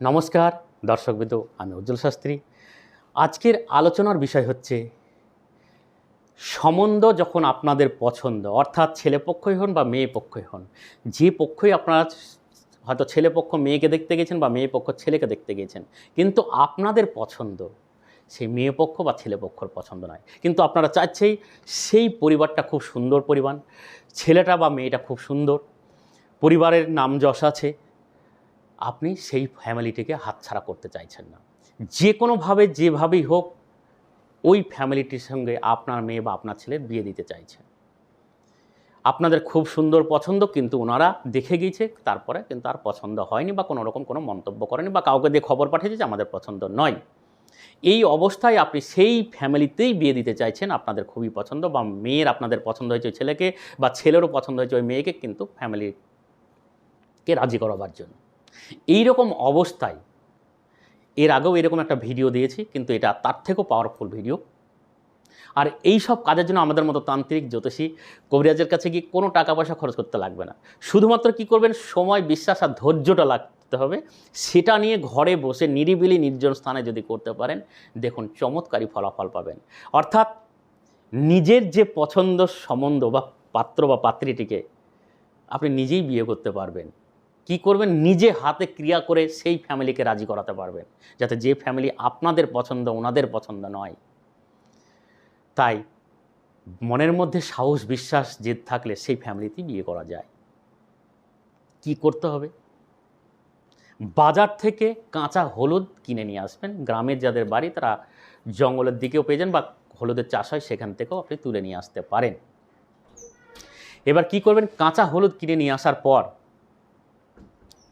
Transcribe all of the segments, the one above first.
নমস্কার, দর্শকবৃন্দ, আমি উজ্জ্বল শাস্ত্রী। আজকের আলোচনার বিষয় হচ্ছে, সম্বন্ধ যখন আপনাদের পছন্দ, অর্থাৎ ছেলে পক্ষই হন বা মেয়ে পক্ষই হন, যে পক্ষই আপনারা হয়তো ছেলে পক্ষ মেয়েকে দেখতে গেছেন বা মেয়ে পক্ষ ছেলেকে দেখতে গেছেন, কিন্তু আপনাদের পছন্দ সেই মেয়ে পক্ষ বা ছেলে পক্ষর পছন্দ নয়। কিন্তু আপনারা চাচ্ছেই সেই পরিবারটা খুব সুন্দর পরিবার ছেলেটা বা মেয়েটা খুব সুন্দর, পরিবারের নাম যশ আছে আপনি সেই ফ্যামিলিটিকে হাতছাড়া করতে চাইছেন না। যে কোনোভাবে যেভাবেই হোক, ওই ফ্যামিলিটির সঙ্গে আপনার মেয়ে বা আপনার ছেলের বিয়ে দিতে চাইছেন আপনাদের খুব সুন্দর পছন্দ, কিন্তু ওনারা দেখে গিয়েছে, তারপরে কিন্তু আর পছন্দ হয়নি বা কোনো রকম কোনো মন্তব্য করেনি বা কাউকে দিয়ে খবর পাঠিয়েছে যে আমাদের পছন্দ নয়। এই অবস্থায় আপনি সেই ফ্যামিলিতেই বিয়ে দিতে চাইছেন, আপনাদের খুবই পছন্দ বা মেয়ের আপনাদের পছন্দ হয়েছে ওই ছেলেকে বা ছেলেরও পছন্দ হয়েছে ওই মেয়েকে, কিন্তু ফ্যামিলিকে রাজি করাবার জন্য। এই রকম অবস্থায়, এর আগেও এরকম একটা ভিডিও দিয়েছি, কিন্তু এটা তার থেকেও পাওয়ারফুল ভিডিও আর এই সব কাজের জন্য আমাদের মতো তান্ত্রিক, জ্যোতিষী, কবিরাজের কাছে গিয়ে কোনো টাকা পয়সা খরচ করতে লাগবে না। শুধুমাত্র কি করবেন? সময়, বিশ্বাস আর ধৈর্যটা লাগতে হবে। সেটা নিয়ে ঘরে বসে নিরিবিলি নির্জন স্থানে যদি করতে পারেন, দেখুন চমৎকারী ফলাফল পাবেন। অর্থাৎ নিজের যে পছন্দ, সম্বন্ধ বা পাত্র বা পাত্রীটিকে আপনি নিজেই বিয়ে করতে পারবেন। কি করবেন? নিজে হাতে ক্রিয়া করে সেই ফ্যামিলিকে রাজি করাতে পারবেন। যাতে যে ফ্যামিলি আপনাদের পছন্দ, ওনাদের পছন্দ নয়। তাই মনের মধ্যে সাহস, বিশ্বাস, জেদ থাকলে সেই ফ্যামিলিতেই বিয়ে করা যায়। কি করতে হবে? বাজার থেকে কাঁচা হলুদ কিনে নিয়ে আসবেন। গ্রামের যাদের বাড়ি, তারা জঙ্গলের দিকেও পেয়ে যান বা হলুদের চাষ হয়, সেখান থেকেও আপনি তুলে নিয়ে আসতে পারেন। এবার কি করবেন? কাঁচা হলুদ কিনে নিয়ে আসার পর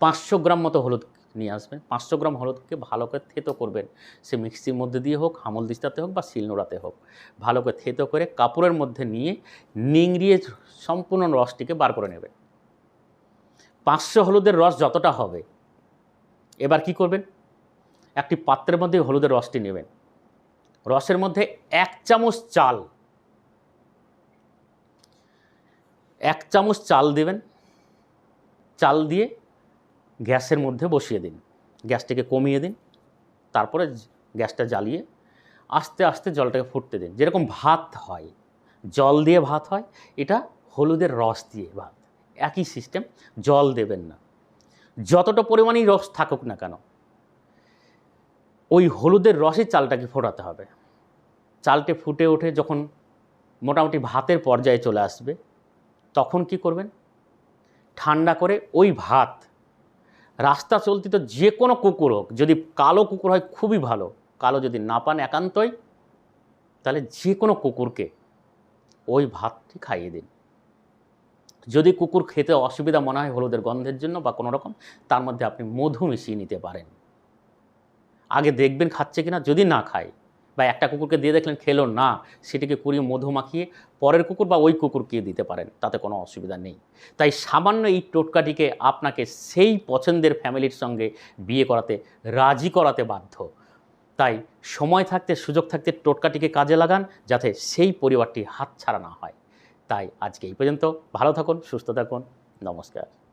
পাঁচশো গ্রাম মতো হলুদ নিয়ে আসবেন। পাঁচশো গ্রাম হলুদকে ভালো করে থেতো করবেন। সে মিক্সির মধ্যে দিয়ে হোক, হামল দিস্তাতে হোক বা শিলনোড়াতে হোক। ভালো করে থেতো করে কাপড়ের মধ্যে নিয়ে নিংড়িয়ে সম্পূর্ণ রসটিকে বার করে নেবেন। পাঁচশো হলুদের রস যতটা হবে, এবার কি করবেন? একটি পাত্রের মধ্যে হলুদের রসটি নেবেন। রসের মধ্যে এক চামচ চাল, এক চামচ চাল দেবেন। চাল দিয়ে গ্যাসের মধ্যে বসিয়ে দিন। গ্যাসটাকে কমিয়ে দিন, তারপরে গ্যাসটা জ্বালিয়ে আস্তে আস্তে জলটাকে ফুটতে দিন। যেরকম ভাত হয়, জল দিয়ে ভাত হয়, এটা হলুদের রস দিয়ে ভাত। একই সিস্টেম, জল দেবেন না। যতটা পরিমাণেই রস থাকুক না কেন, ওই হলুদের রসে চালটাকে ফোটাতে হবে। চালটে ফুটে ওঠে যখন মোটামুটি ভাতের পর্যায়ে চলে আসবে, তখন কি করবেন? ঠান্ডা করে ওই ভাত রাস্তা চলতি তো যে কোনো কুকুর হোক, যদি কালো কুকুর হয় খুবই ভালো। কালো যদি না পান একান্তই, তাহলে যে কোনো কুকুরকে ওই ভাতটি খাইয়ে দিন। যদি কুকুর খেতে অসুবিধা মনে হয় হলুদের গন্ধের জন্য বা কোনো রকম, তার মধ্যে আপনি মধু মিশিয়ে নিতে পারেন। আগে দেখবেন খাচ্ছে কিনা, যদি না খায় বা একটা কুকুরকে দিয়ে দেখলেন খেলো না, সেটিকে কুড়িয়ে মধু মাখিয়ে পরের কুকুর বা ওই কুকুরকে দিতে পারেন, তাতে কোনো অসুবিধা নেই। তাই সামান্য এই টোটকাটিকে আপনাকে সেই পছন্দের ফ্যামিলির সঙ্গে বিয়ে করাতে, রাজি করাতে বাধ্য। তাই সময় থাকতে, সুযোগ থাকতে টোটকাটিকে কাজে লাগান, যাতে সেই পরিবারটি হাতছাড়া না হয়। তাই আজকে এই পর্যন্ত, ভালো থাকুন, সুস্থ থাকুন, নমস্কার।